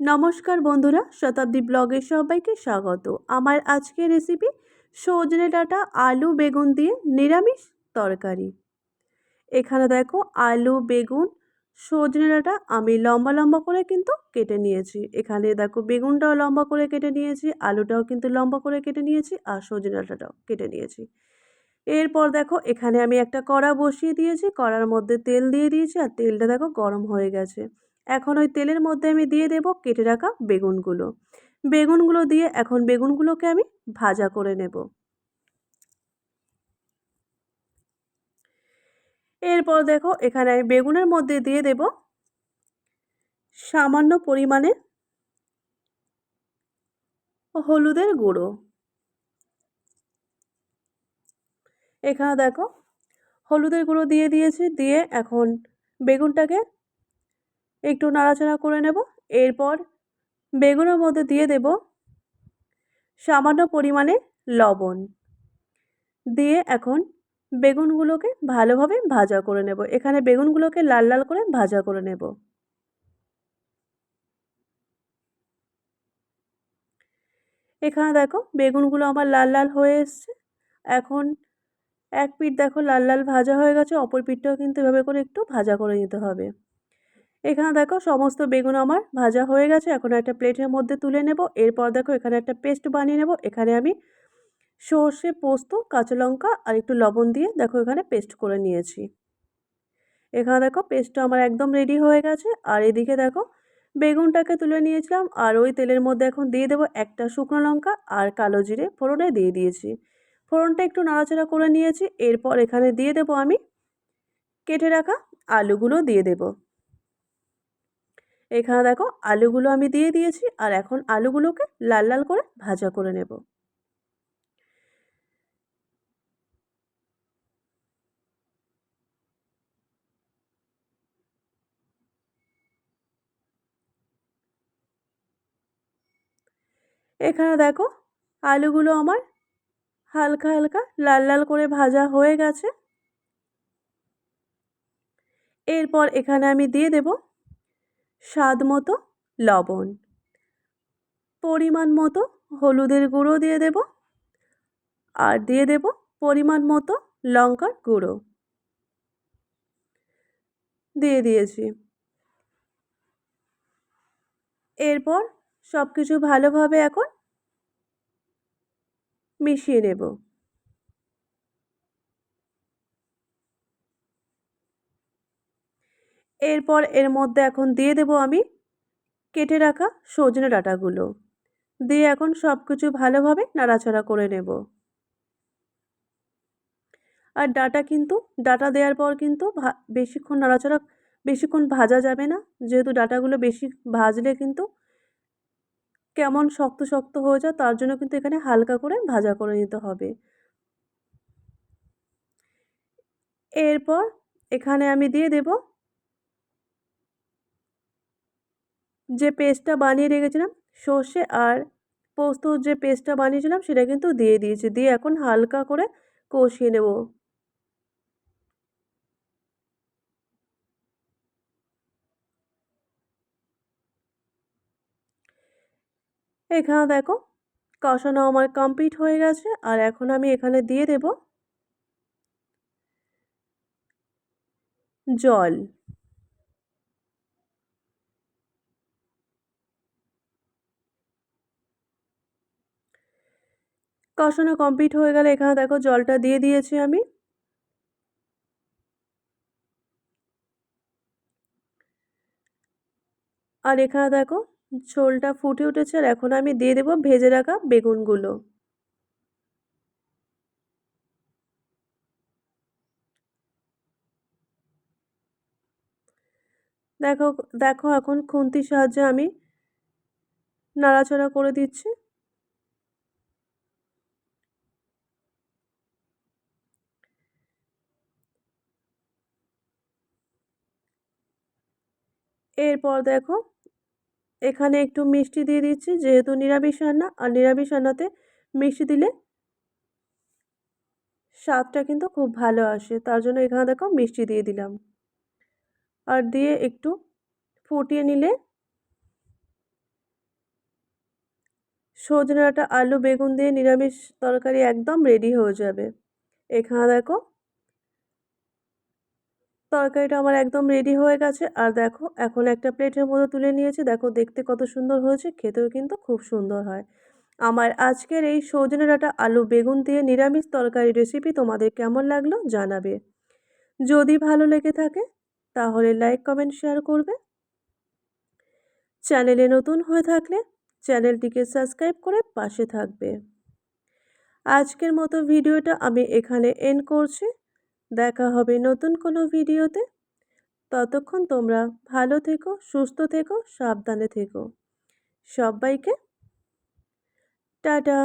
নমস্কার বন্ধুরা, শতাব্দী ব্লগে সবাইকে স্বাগত। আমার আজকের রেসিপি সজনে ডাঁটা আলু বেগুন দিয়ে নিরামিষ তরকারি। এখানে দেখো আলু, বেগুন, সজনে ডাটা আমি লম্বা লম্বা করে কিন্তু কেটে নিয়েছি। এখানে দেখো বেগুনটাও লম্বা করে কেটে নিয়েছি, আলুটাও কিন্তু লম্বা করে কেটে নিয়েছি আর সজনে ডাটাটাও কেটে নিয়েছি। এরপর দেখো এখানে আমি একটা কড়া বসিয়ে দিয়েছি, কড়ার মধ্যে তেল দিয়ে দিয়েছি আর তেলটা দেখো গরম হয়ে গেছে। এখন ওই তেলের মধ্যে আমি দিয়ে দেব কেটে রাখা বেগুনগুলো। বেগুনগুলো দিয়ে এখন বেগুনগুলোকে আমি ভাজা করে নেব। এরপর দেখো এখানে আমি বেগুনের মধ্যে দিয়ে দেব সামান্য পরিমাণে হলুদের গুঁড়ো। এখানে দেখো হলুদের গুঁড়ো দিয়ে দিয়েছি, দিয়ে এখন বেগুনটাকে একটু নাড়াচাড়া করে নেব। এরপর বেগুনের মধ্যে দিয়ে দেব সামান্য পরিমাণে লবণ। দিয়ে এখন বেগুনগুলোকে ভালোভাবে ভাজা করে নেব। এখানে বেগুনগুলোকে লাল লাল করে ভাজা করে নেব। এখানে দেখো বেগুনগুলো আমার লাল লাল হয়ে এসছে। এখন এক পিঠ দেখো লাল লাল ভাজা হয়ে গেছে, অপর পিঠটাও কিন্তু এভাবে করে একটু ভাজা করে নিতে হবে। এখানে দেখো সমস্ত বেগুন আমার ভাজা হয়ে গেছে। এখন একটা প্লেটের মধ্যে তুলে নেব। এরপর দেখো এখানে একটা পেস্ট বানিয়ে নেব। এখানে আমি সর্ষে, পোস্ত, কাঁচা লঙ্কা আর একটু লবণ দিয়ে দেখো এখানে পেস্ট করে নিয়েছি। এখানে দেখো পেস্টটা আমার একদম রেডি হয়ে গেছে। আর এদিকে দেখো বেগুনটাকে তুলে নিয়েছিলাম। আর ওই তেলের মধ্যে এখন দিয়ে দেবো একটা শুকনো লঙ্কা আর কালো জিরে ফোড়নে দিয়ে দিয়েছি। ফোড়নটা একটু নাড়াচাড়া করে নিয়েছি। এরপর এখানে দিয়ে দেবো আমি কেটে রাখা আলুগুলো দিয়ে দেবো। এখানে দেখো আলুগুলো আমি দিয়ে দিয়েছি, আর এখন আলুগুলোকে লাল লাল করে ভাজা করে নেব। এখানে দেখো আলুগুলো আমার হালকা হালকা লাল লাল করে ভাজা হয়ে গেছে। এরপর এখানে আমি দিয়ে দেব স্বাদ মতো লবণ। পরিমাণ মতো হলুদের গুঁড়ো দিয়ে দেব। আর দিয়ে দেব পরিমাণ মতো লঙ্কার গুঁড়ো। দিয়ে দিয়েছি। এরপর সব কিছু ভালোভাবে এখন মিশিয়ে নেব। এরপর এর মধ্যে এখন দিয়ে দেব আমি কেটে রাখা সজনে ডাঁটাগুলো। দিয়ে এখন সব কিছু ভালোভাবে নাড়াচাড়া করে নেব। আর ডাটা কিন্তু, ডাটা দেওয়ার পর কিন্তু বেশিক্ষণ নাড়াচাড়া, বেশিক্ষণ ভাজা যাবে না। যেহেতু ডাটাগুলো বেশি ভাজলে কিন্তু কেমন শক্ত শক্ত হয়ে যায়, তার জন্য কিন্তু এখানে হালকা করে ভাজা করে নিতে হবে। এরপর এখানে আমি দিয়ে দেব যে পেস্টটা বানিয়ে রেখেছিলাম, সর্ষে আর পোস্তর যে পেস্টটা বানিয়েছিলাম, সেটা কিন্তু দিয়ে দিয়েছি। দিয়ে এখন হালকা করে কষিয়ে নেব। এখানে দেখো, কষানো আমার কমপ্লিট হয়ে গেছে, আর এখন আমি এখানে দিয়ে দেব জল। কষানো কমপ্লিট হয়ে গেলে এখানে দেখো জলটা দিয়ে দিয়েছি আমি। আর এখানে দেখো ঝোলটা ফুটে উঠেছে আর এখন আমি দিয়ে দেবো ভেজে রাখা বেগুনগুলো। দেখো দেখো এখন খুন্তির সাহায্যে আমি নাড়াচাড়া করে দিচ্ছি। এরপর দেখো, এখানে একটু মিষ্টি দিয়ে দিচ্ছি, যেহেতু নিরামিষ রান্না, আর নিরামিষ রান্নাতে মিষ্টি দিলে স্বাদটা কিন্তু খুব ভালো আসে, তার জন্য এখানে দেখো মিষ্টি দিয়ে দিলাম। আর দিয়ে একটু ফুটিয়ে নিলে সজনে ডাঁটা আলু, বেগুন দিয়ে নিরামিষ তরকারি একদম রেডি হয়ে যাবে। এখানে দেখো তরকারিটা আমার একদম রেডি হয়ে গেছে। আর দেখো, এখন একটা প্লেটের মধ্যে তুলে নিয়েছি। দেখো, দেখতে কত সুন্দর হয়েছে, খেতেও কিন্তু খুব সুন্দর হয়। আমার আজকের এই সজনে ডাঁটা আলু বেগুন দিয়ে নিরামিষ তরকারি রেসিপি তোমাদের কেমন লাগল জানাবে। যদি ভালো লেগে থাকে, তাহলে লাইক কমেন্ট শেয়ার করবে। চ্যানেলে নতুন হয়ে থাকলে চ্যানেলটিকে সাবস্ক্রাইব করে পাশে থাকবে। আজকের মতো ভিডিওটা আমি এখানে এন্ড করছি। দেখা হবে নতুন কোনো ভিডিওতে। ততক্ষণ তোমরা ভালো থেকো, সুস্থ থেকো, সাবধানে থেকো। সবাইকে টাটা।